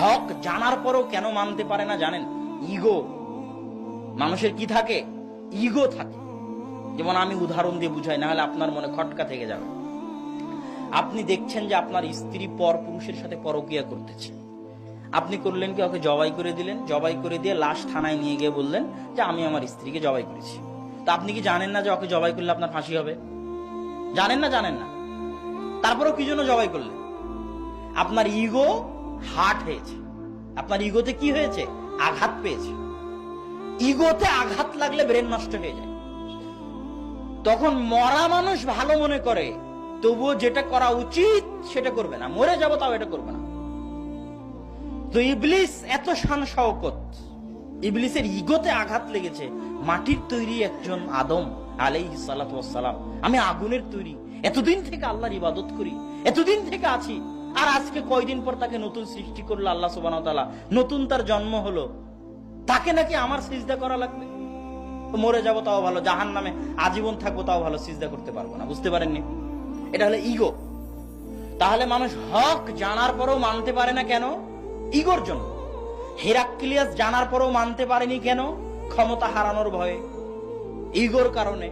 হক জানার পরও কেন মানতে পারে না জানেন? ইগো। মানুষের কি থাকে? ইগো থাকে। যেমন আমি উদাহরণ দিয়ে বুঝাই না হলে আপনার মনে খটকা থেকে যাবে। আপনি দেখছেন যে আপনার স্ত্রী পর পুরুষের সাথে পরকিয়া করতেছে। আপনি করলেন কি, ওকে জবাই করে দিলেন? জবাই করে দিয়ে লাশ থানায় নিয়ে গিয়ে বললেন যে, আমি আমার স্ত্রীকে জবাই করেছি। তো আপনি কি জানেন না যে ওকে জবাই করলে আপনার ফাঁসি হবে? জানেন না জানেন না। তারপরেও কি জন্য জবাই করলেন? আপনার ইগো হার্ট হয়েছে। আপনার ইগোতে কি হয়েছে? আঘাত পেয়েছে। ইগোতে আঘাত লাগলে ব্রেন নষ্ট হয়ে যায়। তখন মরা মানুষ ভালো মনে করে, তবুও যেটা করা উচিত সেটা করবে না। মরে যাব তাও এটা করবে না। তো ইবলিস এত শান শওকত। ইবলিসের ইগোতে আঘাত লেগেছে। মাটির তৈরি একজন আদম আলাই সালাম আমি আগুনের তৈরি। এতদিন থেকে আল্লাহর ইবাদত করি। এতদিন থেকে আছি। আর আজকে কয়দিন পর তাকে নতুন সৃষ্টি করল আল্লাহ সুবান নতুন তার জন্ম হলো। তাকে নাকি আমার সিজদা করা লাগবে? মরে যাব তাও ভালো জাহান নামে আজীবন থাকব তাও ভালো, সিজদা করতে পারব না, বুঝতে পারেননি? এটা হলো ইগো তাহলে মানুষ হক জানার পরেও মানতে পারে না কেন? ইগোর জন্য। হেরাক্লিয়াস জানার পরেও মানতে পারেনি কেন? ক্ষমতা হারানোর ভয়ে। ইগোর কারণে।